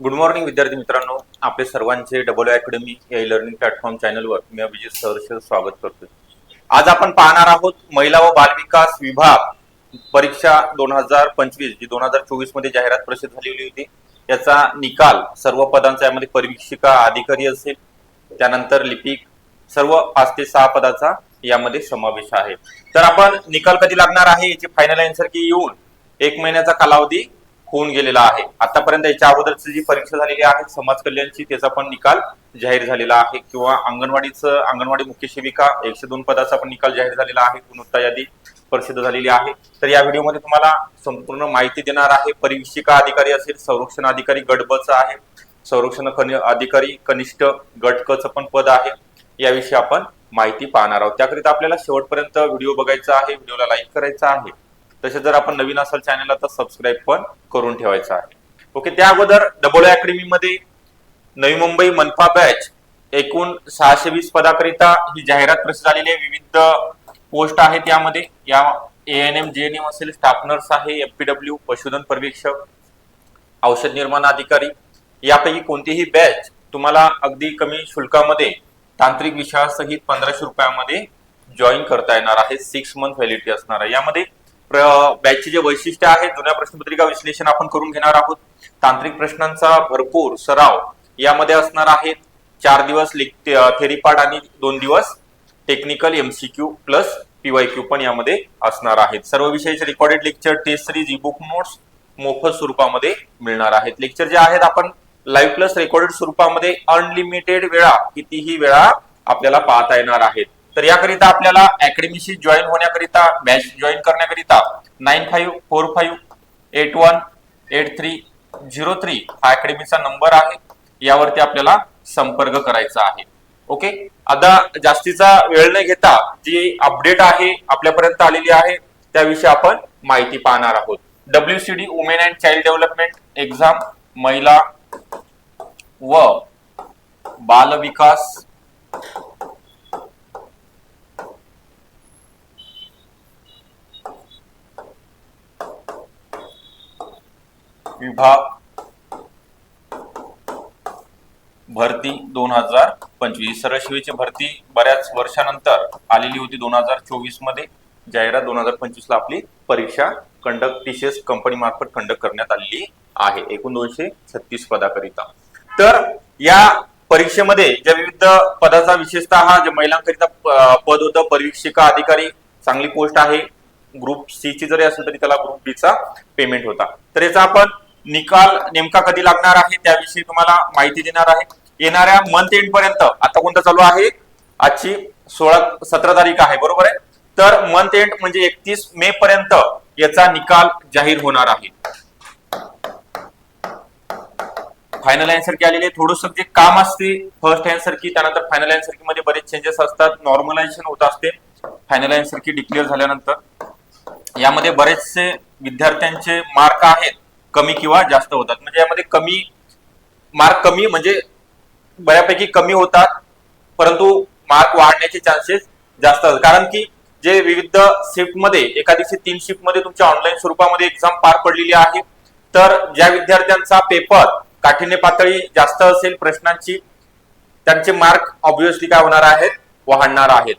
Good morning विद्यार्थी मित्रांनो. आपले सर्वांचे डबल अकॅडमी या लर्निंग प्लॅटफॉर्म चॅनलवर मी अभिजित सहर्ष स्वागत करतो. आज आपण पाहणार आहोत महिला व बालविकास विभाग परीक्षा दोन हजार पंचवीस जी दोन हजार चोवीसमध्ये जाहिरात प्रसिद्ध झालेली होती. याचा निकाल सर्व पदांचा यामध्ये परीक्षिका अधिकारी असेल त्यानंतर लिपिक सर्व पाच ते सहा पदाचा यामध्ये समावेश आहे. तर आपण निकाल कधी लागणार आहे याची फायनल आन्सर की येऊन एक महिन्याचा कालावधी होऊन गेलेला आहे. आतापर्यंत याच्या अगोदरची जी परीक्षा झालेली आहे समाज कल्याणची त्याचा पण निकाल जाहीर झालेला आहे. किंवा अंगणवाडीचं अंगणवाडी मुख्य सेविका एकशे दोन पदाचा पण निकाल जाहीर झालेला आहे. गुणवत्ता यादी प्रसिद्ध झालेली आहे. तर या व्हिडिओमध्ये तुम्हाला संपूर्ण माहिती देणार आहे. परीक्षिका अधिकारी असेल संरक्षण अधिकारी गट आहे. संरक्षण कनि- अधिकारी कनिष्ठ गट पण पद आहे. याविषयी आपण माहिती पाहणार आहोत. त्याकरिता आपल्याला शेवटपर्यंत व्हिडिओ बघायचा आहे. व्हिडिओला लाईक करायचा आहे. तसेच जर आपण नवीन असाल चॅनलला तर सबस्क्राईब पण करून ठेवायचं आहे. ओके त्या अगोदर डबल अकॅडमी मध्ये नवी मुंबई मनपा बॅच एकूण सहाशे वीस पदाकरिता ही जाहिरात प्रसिद्ध झालेली आहे. विविध पोस्ट आहेत यामध्ये. या A N M J N M असेल स्टाफ नर्स आहे एफपीडब्ल्यू पशुधन पर्यवेक्षक औषध निर्माण अधिकारी. यापैकी कोणतीही बॅच तुम्हाला अगदी कमी शुल्कामध्ये तांत्रिक विषयासहित पंधराशे रुपयामध्ये जॉईन करता येणार आहे. सिक्स मंथ व्हॅलिडिटी असणार आहे. यामध्ये बॅचचे जे वैशिष्ट्य आहे जुन्या प्रश्नपत्रिका विश्लेषण आपण करून घेणार आहोत. तांत्रिक प्रश्नांचा भरपूर सराव यामध्ये असणार आहेत चार दिवस थेरी पार्ट आणि दोन दिवस technical MCQ plus P Y Q पण यामध्ये असणार आहेत. सर्व विषयाचे recorded lecture test series e book notes मोफत स्वरूपामध्ये मिळणार आहेत. लेक्चर जे आहेत आपण लाईव्ह प्लस रेकॉर्डेड स्वरूपामध्ये अनलिमिटेड वेळा कितीही वेळा आपल्याला पाहता येणार आहेत. तर याकरिता आपल्याला अकॅडमीशी जॉईन होण्याकरिता बॅच जॉईन करण्याकरिता nine five four five eight one eight three zero three हा अकॅडमीचा नंबर आहे. यावरती आपल्याला संपर्क करायचा आहे. ओके आता जास्तीचा वेळ न घेता जी अपडेट आहे आपल्यापर्यंत आलेली आहे त्याविषयी आपण माहिती पाहणार आहोत. W C D women and child development exam महिला व बाल विकास विभाग भरती दोन हजार पंचवीस. सरसेवेची भरती बऱ्याच वर्षानंतर आलेली होती दोन हजार चोवीसमध्ये. जाहिरात दोन हजार पंचवीस ला आपली परीक्षा कंडक्ट टीसीएस कंपनी मार्फत कंडक्ट करण्यात आलेली आहे. एकूण दोनशे छत्तीस पदाकरिता. तर या परीक्षेमध्ये ज्या विविध पदाचा विशेषतः हा जे महिलांकरिता पद होतं परीक्षिका अधिकारी चांगली पोस्ट आहे. ग्रुप सी ची जरी असेल तरी त्याला ग्रुप बी चा पेमेंट होता. तर याचा आपण निकाल नेमका कधी लागणार आहे त्याविषयी तुम्हाला माहिती देणार आहे. येणाऱ्या मंथ एंड पर्यंत आता कोणता चालू आहे? आजची सोळा सतरा तारीख आहे बरोबर आहे? तर मंथ एंड म्हणजे एकतीस मे पर्यंत याचा निकाल जाहीर होणार आहे. फायनल अँसर की आलेले थोडंसं जे काम असते. फर्स्ट अँसर की त्यानंतर फायनल अँसर की मध्ये बरेच चेंजेस असतात. नॉर्मलायझेशन होत असते. फायनल अँसर की डिक्लेअर झाल्यानंतर. यामध्ये बरेचसे विद्यार्थ्यांचे मार्क आहेत. कमी किंवा जास्त होतात. म्हणजे यामध्ये कमी मार्क कमी म्हणजे बऱ्यापैकी कमी होतात परंतु मार्क वाढण्याचे चान्सेस जास्त असतात. कारण की जे विविध शिफ्टमध्ये एका दिवशी तीन शिफ्टमध्ये तुमच्या ऑनलाईन स्वरूपामध्ये एक्झाम पार पडलेली आहे तर ज्या विद्यार्थ्यांचा पेपर काठिण्य पातळी जास्त असेल प्रश्नांची त्यांचे मार्क ऑब्विसली काय होणार आहेत? वाढणार आहेत.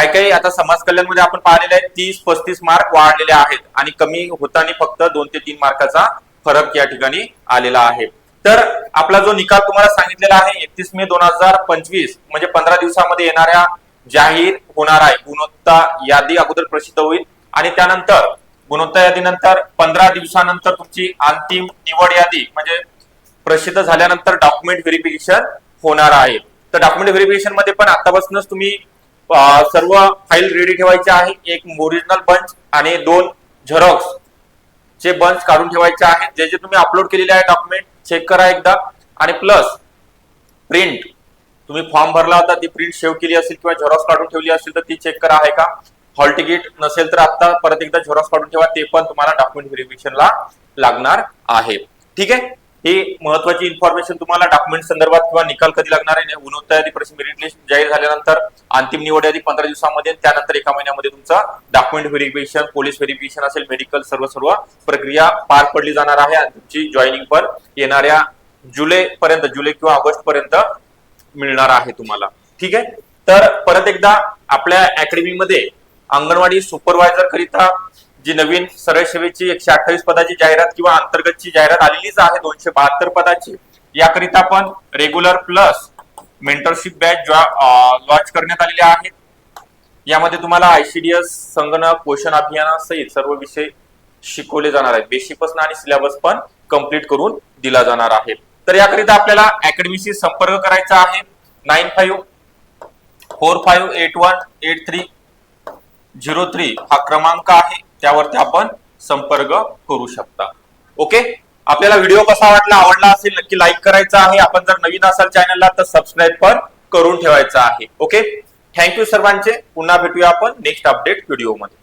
काही काही आता समाज कल्याणमध्ये आपण पाहिलेले आहे तीस पस्तीस मार्क वाढलेले आहेत. आणि कमी होताना फक्त दोन ते तीन मार्काचा फरक या ठिकाणी आलेला आहे. तर आपला जो निकाल तुम्हाला सांगितलेला आहे एकतीस मे दोन हजार पंचवीस म्हणजे पंधरा दिवसामध्ये येणाऱ्या जाहीर होणार आहे. गुणवत्ता यादी अगोदर प्रसिद्ध होईल. आणि त्यानंतर गुणवत्ता यादीनंतर पंधरा दिवसानंतर तुमची अंतिम निवड यादी म्हणजे प्रसिद्ध झाल्यानंतर डॉक्युमेंट व्हेरिफिकेशन होणार आहे. तर डॉक्युमेंट व्हेरिफिकेशनमध्ये पण आतापासूनच तुम्ही सर्व फाईल रेडी ठेवायचे आहे. एक ओरिजिनल बंच आणि दोन झेरॉक्स चे बंच काढून ठेवायचे आहेत. जे जे तुम्ही अपलोड केलेले आहे डॉक्युमेंट चेक करा एकदा. आणि प्लस प्रिंट तुम्ही फॉर्म भरला होता ती प्रिंट सेव्ह केली असेल किंवा झेरॉक्स काढून ठेवली असेल तर ती चेक करा आहे का? हॉल तिकीट नसेल तर आता परत एकदा झेरॉक्स काढून ठेवा ते पण तुम्हाला डॉक्युमेंट व्हेरिफिकेशनला लागणार आहे. ठीक आहे? हे महत्वाची इन्फॉर्मेशन तुम्हाला डॉक्युमेंट संदर्भात किंवा निकाल कधी लागणार आहे? गुणवत्ता यादी प्रश्न मेरिट लिस्ट जाहीर झाल्यानंतर अंतिम निवड यादी पंधरा दिवसामध्ये त्यानंतर एका महिन्यामध्ये तुमचा डॉक्युमेंट व्हेरिफिकेशन पोलीस व्हेरिफिकेशन असेल मेडिकल सर्व सर्व प्रक्रिया पार पडली जाणार आहे आणि तुमची जॉईनिंग पण येणाऱ्या जुलै पर्यंत जुलै किंवा ऑगस्ट पर्यंत मिळणार आहे तुम्हाला. ठीक आहे? तर परत एकदा आपल्या अकॅडमीमध्ये अंगणवाडी सुपरवायझर करिता जी नवीन सरळ सेवेची एकशे अठ्ठावीस पदाची जाहिरात किंवा अंतर्गतची जाहिरात आलेलीच आहे दोनशे बहात्तर पदाची. याकरिता आपण regular plus mentorship batch launch करण्यात आलेले आहेत. यामध्ये तुम्हाला आयसीडीएस संगणक पोषण अभियानासहित सर्व विषय शिकवले जाणार आहेत. बेसिक आणि सिलेबस पण कंप्लीट करून दिला जाणार आहे. तर याकरिता आपल्याला अकॅडमीशी संपर्क करायचा आहे. Nine five four five eight one eight three zero three हा क्रमांक आहे. त्यावरती आपण संपर्क करू शकता. ओके आपल्याला व्हिडिओ कसा वाटला आवडला असेल नक्की लाईक करायचा आहे. आपण जर नवीन असाल चॅनलला तर सबस्क्राईब पण करून ठेवायचा आहे. ओके थँक्यू सर्वांचे. पुन्हा भेटूया आपण नेक्स्ट अपडेट व्हिडिओमध्ये